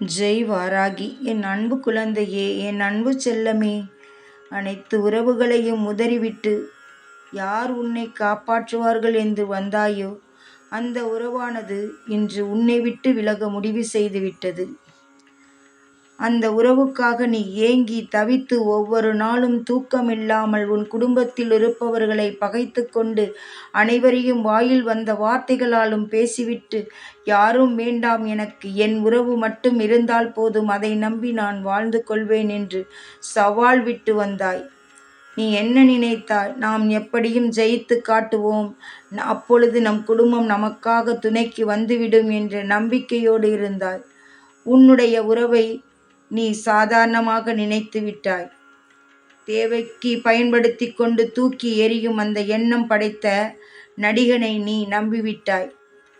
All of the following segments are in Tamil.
ஜெய் வாராகி என் அன்பு குழந்தையே என் அன்பு செல்லமே. அனைத்து உறவுகளையும் உதறிவிட்டு யார் உன்னை காப்பாற்றுவார்கள் என்று வந்தாயோ அந்த உறவானது இன்று உன்னை விட்டு விலக முடிவு செய்துவிட்டது. அந்த உறவுக்காக நீ ஏங்கி தவித்து ஒவ்வொரு நாளும் தூக்கமில்லாமல் உன் குடும்பத்தில் இருப்பவர்களை பகைத்து கொண்டு அனைவரையும் வாயில் வந்த வார்த்தைகளாலும் பேசிவிட்டு யாரும் வேண்டாம் எனக்கு என் உறவு மட்டும் இருந்தால் போதும் அதை நம்பி நான் வாழ்ந்து கொள்வேன் என்று சவால் விட்டு வந்தாய். நீ என்ன நினைத்தாய்? நாம் எப்படியும் ஜெயித்து காட்டுவோம். அப்பொழுது நம் குடும்பம் நமக்காக துணைக்கு வந்துவிடும் என்ற நம்பிக்கையோடு இருந்தாய். உன்னுடைய உறவை நீ சாதாரணமாக நினைத்து விட்டாய். தேவைக்கு பயன்படுத்தி கொண்டு தூக்கி எறியும் அந்த எண்ணம் படைத்த நடிகனை நீ நம்பிவிட்டாய்.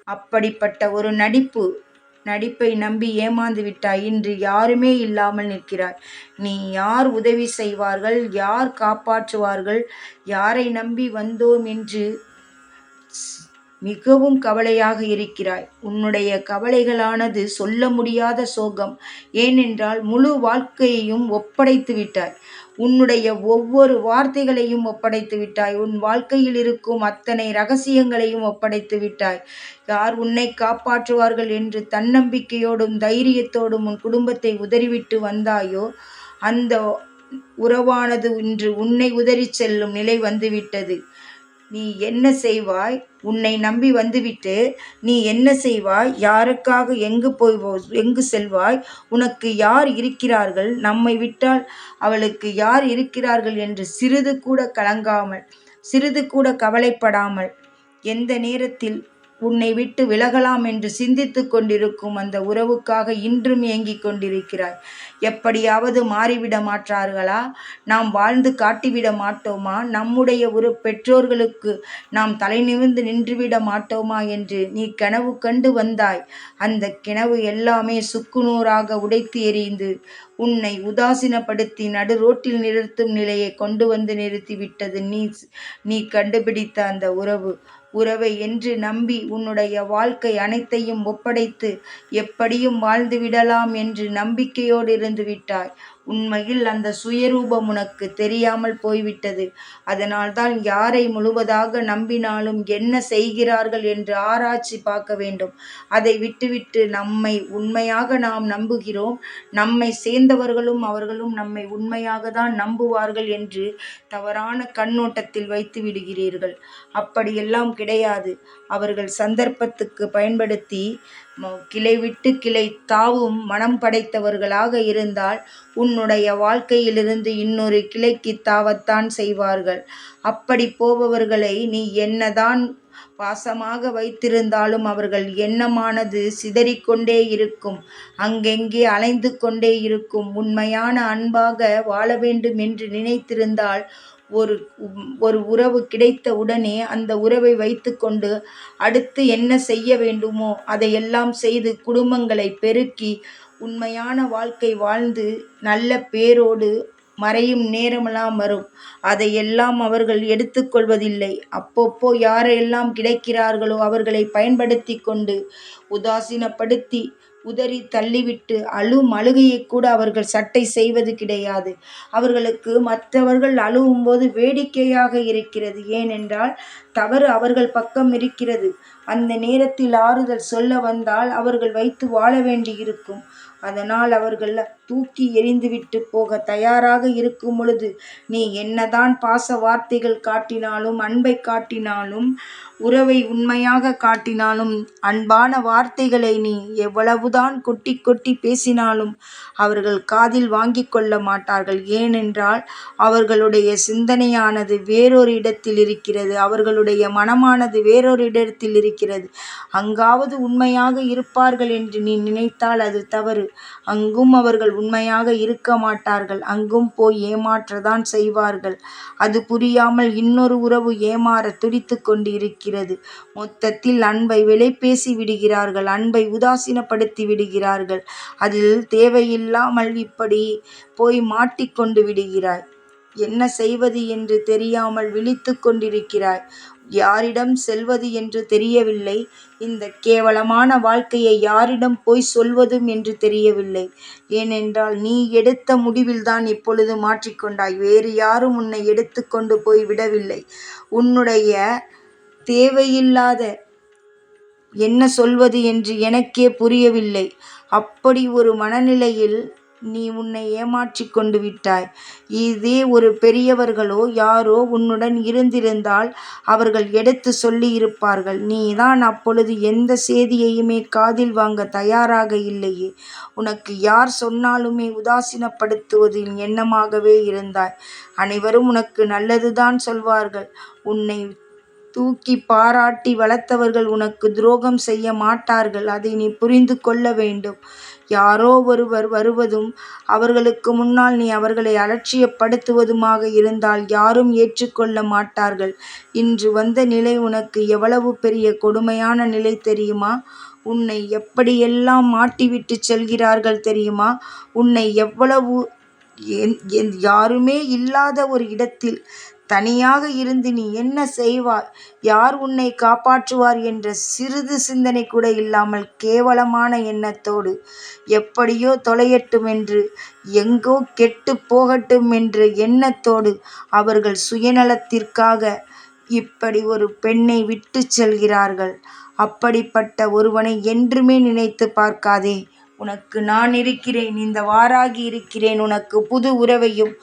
அப்படிப்பட்ட ஒரு நடிப்பு நடிப்பை நம்பி ஏமாந்து விட்டாய். இன்று யாருமே இல்லாமல் நிற்கிறாய். நீ யார் உதவி செய்வார்கள் யார் காப்பாற்றுவார்கள் யாரை நம்பி வந்தோம் என்று மிகவும் கவலையாக இருக்கிறாய். உன்னுடைய கவலைகளானது சொல்ல முடியாத சோகம். ஏனென்றால் முழு வாழ்க்கையையும் ஒப்படைத்து விட்டாய். உன்னுடைய ஒவ்வொரு வார்த்தைகளையும் ஒப்படைத்து விட்டாய். உன் வாழ்க்கையில் இருக்கும் அத்தனை ரகசியங்களையும் ஒப்படைத்து விட்டாய். யார் உன்னை காப்பாற்றுவார்கள் என்று தன்னம்பிக்கையோடும் தைரியத்தோடும் உன் குடும்பத்தை உதறிவிட்டு வந்தாயோ அந்த உறவானது இன்று உன்னை உதறி செல்லும் நிலை வந்துவிட்டது. நீ என்ன செய்வாய்? உன்னை நம்பி வந்துவிட்டு நீ என்ன செய்வாய்? யாருக்காக எங்கு போய் எங்கு செல்வாய்? உனக்கு யார் இருக்கிறார்கள்? நம்மை விட்டால் அவளுக்கு யார் இருக்கிறார்கள் என்று சிறிது கூட கலங்காமல் சிறிது கூட கவலைப்படாமல் எந்த நேரத்தில் உன்னை விட்டு விலகலாம் என்று சிந்தித்து கொண்டிருக்கும் அந்த உறவுக்காக இன்றும் ஏங்கிக் கொண்டிருக்கிறாய். எப்படியாவது மாறிவிட மாற்றார்களா நாம் வாழ்ந்து காட்டிவிட மாட்டோமா? நம்முடைய ஒரு பெற்றோர்களுக்கு நாம் தலை நிமிர்ந்து நின்றுவிட மாட்டோமா என்று நீ கனவு கண்டு வந்தாய். அந்த கிணவு எல்லாமே சுக்குநூறாக உடைத்து எறிந்து உன்னை உதாசீனப்படுத்தி நடு ரோட்டில் நிறுத்தும் நிலையை கொண்டு வந்து நிறுத்திவிட்டது நீ நீ கண்டுபிடித்த அந்த உறவு. உறவை என்று நம்பி உன்னுடைய வாழ்க்கை அனைத்தையும் ஒப்படைத்து எப்படியும் வாழ்ந்து விடலாம் என்று நம்பிக்கையோடு இருந்து விட்டாய். உண்மையில் அந்த சுயரூபம் உனக்கு தெரியாமல் போய்விட்டது. அதனால்தான் யாரை முழுவதாக நம்பினாலும் என்ன செய்கிறார்கள் என்று ஆராய்ச்சி பார்க்க வேண்டும். அதை விட்டுவிட்டு நம்மை உண்மையாக நாம் நம்புகிறோம். நம்மை சேர்ந்தவர்களும் அவர்களும் நம்மை உண்மையாக தான் நம்புவார்கள் என்று தவறான கண்ணோட்டத்தில் வைத்து விடுகிறீர்கள். அப்படியெல்லாம் கிடையாது. அவர்கள் சந்தர்ப்பத்துக்கு பயன்படுத்தி கிளை விட்டு கிளை தாவும் மனம் படைத்தவர்களாக இருந்தால் உன் உன்னுடைய வாழ்க்கையிலிருந்து இன்னொரு கிளைக்கு தாவத்தான் செய்வார்கள். அப்படி போபவர்களை நீ என்னதான் பாசமாக வைத்திருந்தாலும் அவர்கள் எண்ணமானது சிதறிக்கொண்டே இருக்கும். அங்கெங்கே அலைந்து கொண்டே இருக்கும். உண்மையான அன்பாக வாழ வேண்டும் என்று நினைத்திருந்தால் ஒரு ஒரு உறவு கிடைத்த உடனே அந்த உறவை வைத்துக்கொண்டு அடுத்து என்ன செய்ய வேண்டுமோ அதையெல்லாம் செய்து குடும்பங்களை பெருக்கி உண்மையான வாழ்க்கை வாழ்ந்து நல்ல பேரோடு மறையும் நேரமெல்லாம் வரும். அதையெல்லாம் அவர்கள் எடுத்துக்கொள்வதில்லை அப்பப்போ யாரெல்லாம் கிடைக்கிறார்களோ அவர்களை பயன்படுத்தி கொண்டு உதாசீனப்படுத்தி உதறி தள்ளிவிட்டு அழும் அழுகையை கூட அவர்கள் சட்டை செய்வது கிடையாது. அவர்களுக்கு மற்றவர்கள் அழுவும் போது வேடிக்கையாக இருக்கிறது. ஏனென்றால் தவறு அவர்கள் பக்கம் இருக்கிறது. அந்த நேரத்தில் ஆறுதல் சொல்ல வந்தால் அவர்கள் வைத்து வாழ வேண்டியிருக்கும். அதனால் அவர்கள் தூக்கி எறிந்துவிட்டு போக தயாராக இருக்கும் பொழுது நீ என்னதான் பாச வார்த்தைகள் காட்டினாலும் அன்பை காட்டினாலும் உறவை உண்மையாக காட்டினாலும் அன்பான வார்த்தைகளை நீ எவ்வளவுதான் கொட்டி கொட்டி பேசினாலும் அவர்கள் காதில் வாங்கி கொள்ள மாட்டார்கள். ஏனென்றால் அவர்களுடைய சிந்தனையானது வேறொரு இடத்தில் இருக்கிறது. அவர்களுடைய மனமானது வேறொரு இடத்தில் இருக்கிறது. அங்காவது உண்மையாக இருப்பார்கள் என்று நீ நினைத்தால் அது தவறு. அங்கும் அவர்கள் உண்மையாக இருக்க மாட்டார்கள். அங்கும் போய் ஏமாற்றதான் செய்வார்கள். அது புரியாமல் இன்னொரு உறவு ஏமாற துடித்து கொண்டு இருக்கிறது மொத்தத்தில் அன்பை விலை பேசி விடுகிறார்கள். அன்பை உதாசீனப்படுத்தி விடுகிறார்கள். அதில் தேவையில்லாமல் இப்படி போய் மாட்டிக்கொண்டு விடுகிறாய். என்ன செய்வது என்று தெரியாமல் விழித்து கொண்டிருக்கிறாய். யாரிடம் செல்வது என்று தெரியவில்லை. இந்த கேவலமான வாழ்க்கையை யாரிடம் போய் சொல்வதும் என்று தெரியவில்லை. ஏனென்றால் நீ எடுத்த முடிவில்தான் இப்பொழுது மாற்றிக்கொண்டாய் வேறு யாரும் உன்னை எடுத்துக்கொண்டு போய் விடவில்லை. உன்னுடைய தேவையில்லாத என்ன சொல்வது என்று எனக்கே புரியவில்லை. அப்படி ஒரு மனநிலையில் நீ உன்னை ஏமாற்றிக் கொண்டு விட்டாய். இதே ஒரு பெரியவர்களோ யாரோ உன்னுடன் இருந்திருந்தால் அவர்கள் எடுத்து சொல்லியிருப்பார்கள். நீதான் அப்பொழுது எந்த செய்தியையுமே காதில் வாங்க தயாராக இல்லையே. உனக்கு யார் சொன்னாலுமே உதாசீனப்படுத்துவதில் எண்ணமாகவே இருந்தாய். அனைவரும் உனக்கு நல்லதுதான் சொல்வார்கள். உன்னை தூக்கிப் பாராட்டி வளர்த்தவர்கள் உனக்கு துரோகம் செய்ய மாட்டார்கள். அதை நீ புரிந்து கொள்ள வேண்டும். யாரோ ஒருவர் வருவதும் அவர்களுக்கு முன்னால் நீ அவர்களை அலட்சியப்படுத்துவதுமாக இருந்தால் யாரும் ஏற்றுக்கொள்ள மாட்டார்கள். இன்று வந்த நிலை உனக்கு எவ்வளவு பெரிய கொடுமையான நிலை தெரியுமா? உன்னை எப்படியெல்லாம் மாட்டிவிட்டுச் செல்கிறார்கள் தெரியுமா? உன்னை எவ்வளவு யாருமே இல்லாத ஒரு இடத்தில் தனியாக இருந்து நீ என்ன செய்வாய்? யார் உன்னை காப்பாற்றுவார் என்ற சிறிது சிந்தனை கூட இல்லாமல் கேவலமான எண்ணத்தோடு எப்படியோ தொலையட்டுமென்று எங்கோ கெட்டு போகட்டும் என்ற எண்ணத்தோடு அவர்கள் சுயநலத்திற்காக இப்படி ஒரு பெண்ணை விட்டுச் செல்கிறார்கள். அப்படிப்பட்ட ஒருவனை என்றுமே நினைத்து பார்க்காதே. உனக்கு நான் இருக்கிறேன். இந்த வாராகி இருக்கிறேன். உனக்கு புது உறவையும்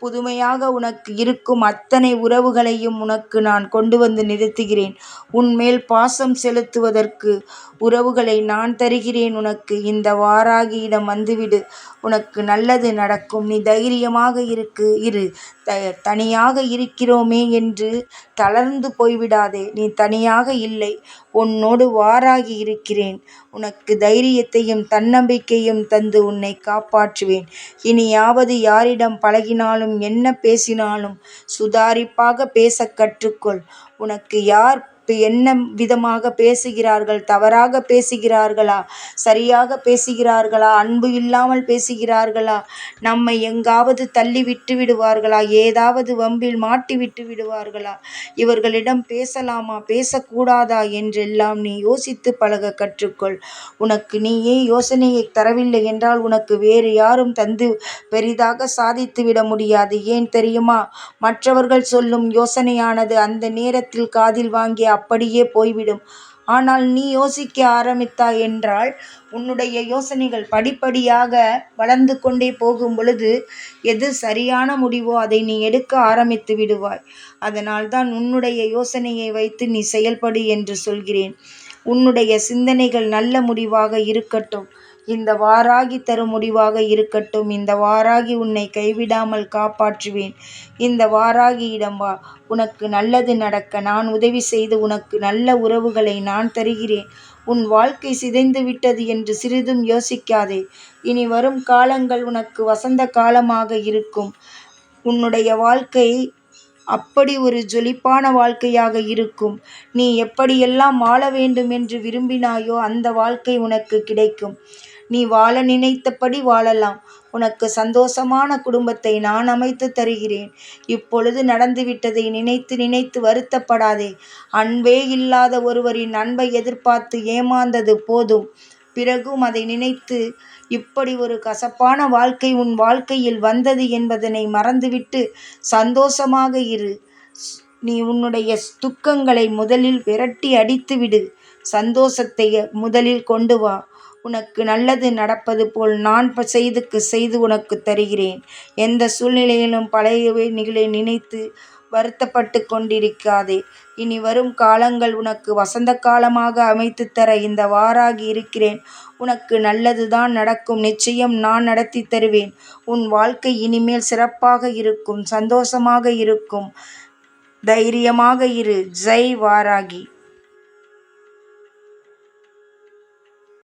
புதுமையாக உனக்கு இருக்கும் அத்தனை உறவுகளையும் உனக்கு நான் கொண்டு வந்து நிறுத்துகிறேன். உன்மேல் பாசம் செலுத்துவதற்கு உறவுகளை நான் தருகிறேன் உனக்கு. இந்த வாராகியிடம் வந்துவிடு. உனக்கு நல்லது நடக்கும். நீ தைரியமாக இருக்கு இரு. த தனியாக இருக்கிறோமே என்று தளர்ந்து போய்விடாதே. நீ தனியாக இல்லை. உன்னோடு வாராகி இருக்கிறேன். உனக்கு தைரியத்தையும் தன்னம்பிக்கையும் தந்து உன்னை காப்பாற்றுவேன். இனியாவது யாரிடம் பழகினாலும் என்ன பேசினாலும் சுதாரிப்பாக பேசக் கற்றுக்கொள். உனக்கு யார் என்ன விதமாக பேசுகிறார்கள்? தவறாக பேசுகிறார்களா? சரியாக பேசுகிறார்களா? அன்பு இல்லாமல் பேசுகிறார்களா? நம்மை எங்காவது தள்ளி விட்டு விடுவார்களா ஏதாவது வம்பில் மாட்டி விட்டு விடுவார்களா? இவர்களிடம் பேசலாமா? பேசக்கூடாதா? என்றெல்லாம் நீ யோசித்து பழக கற்றுக்கொள். உனக்கு நீயே யோசனையை தரவில்லை என்றால் உனக்கு வேறு யாரும் தந்து பெரிதாக சாதித்து விட முடியாது. ஏன் தெரியுமா? மற்றவர்கள் சொல்லும் யோசனையானது அந்த நேரத்தில் காதில் வாங்கி அப்படியே போய்விடும். ஆனால் நீ யோசிக்க ஆரம்பித்தாய் என்றால் உன்னுடைய யோசனைகள் படிப்படியாக வளர்ந்து கொண்டே போகும் பொழுது எது சரியான முடிவோ அதை நீ எடுக்க ஆரம்பித்து விடுவாய். அதனால் தான் உன்னுடைய யோசனையை வைத்து நீ செயல்படு என்று சொல்கிறேன். உன்னுடைய சிந்தனைகள் நல்ல முடிவாக இருக்கட்டும். இந்த வாராகி தரும் முடிவாக இருக்கட்டும். இந்த வாராகி உன்னை கைவிடாமல் காப்பாற்றுவேன். இந்த வாராகியிடம் வா. உனக்கு நல்லது நடக்க நான் உதவி செய்து உனக்கு நல்ல உறவுகளை நான் தருகிறேன். உன் வாழ்க்கை சிதைந்து விட்டது என்று சிறிதும் யோசிக்காதே. இனி வரும் காலங்கள் உனக்கு வசந்த காலமாக இருக்கும். உன்னுடைய வாழ்க்கை அப்படி ஒரு ஜொலிப்பான வாழ்க்கையாக இருக்கும். நீ எப்படியெல்லாம் வாழ வேண்டுமென்று விரும்பினாயோ அந்த வாழ்க்கை உனக்கு கிடைக்கும். நீ வாழ நினைத்தபடி வாழலாம். உனக்கு சந்தோஷமான குடும்பத்தை நான் அமைத்துத் தருகிறேன். இப்பொழுது நடந்துவிட்டதை நினைத்து நினைத்து வருத்தப்படாதே. அன்பே இல்லாத ஒருவரின் அன்பை எதிர்பார்த்து ஏமாந்தது போதும். பிறகும் அதை நினைத்து இப்படி ஒரு கசப்பான வாழ்க்கை உன் வாழ்க்கையில் வந்தது என்பதனை மறந்துவிட்டு சந்தோஷமாக இரு. நீ உன்னுடைய துக்கங்களை முதலில் விரட்டி அடித்துவிடு. சந்தோஷத்தை முதலில் கொண்டு வா. உனக்கு நல்லது நடப்பது போல் நான் செய்துக்கு செய்து உனக்கு தருகிறேன். எந்த சூழ்நிலையிலும் பழையவைகளை நினைத்து வருத்தப்பட்டு கொண்டிருக்காதே. இனி வரும் காலங்கள் உனக்கு வசந்த காலமாக அமைத்து தர இந்த வாராகி இருக்கிறேன். உனக்கு நல்லதுதான் நடக்கும். நிச்சயம் நான் நடத்தி தருவேன். உன் வாழ்க்கை இனிமேல் சிறப்பாக இருக்கும். சந்தோஷமாக இருக்கும். தைரியமாக இரு. ஜெய் வாராகி.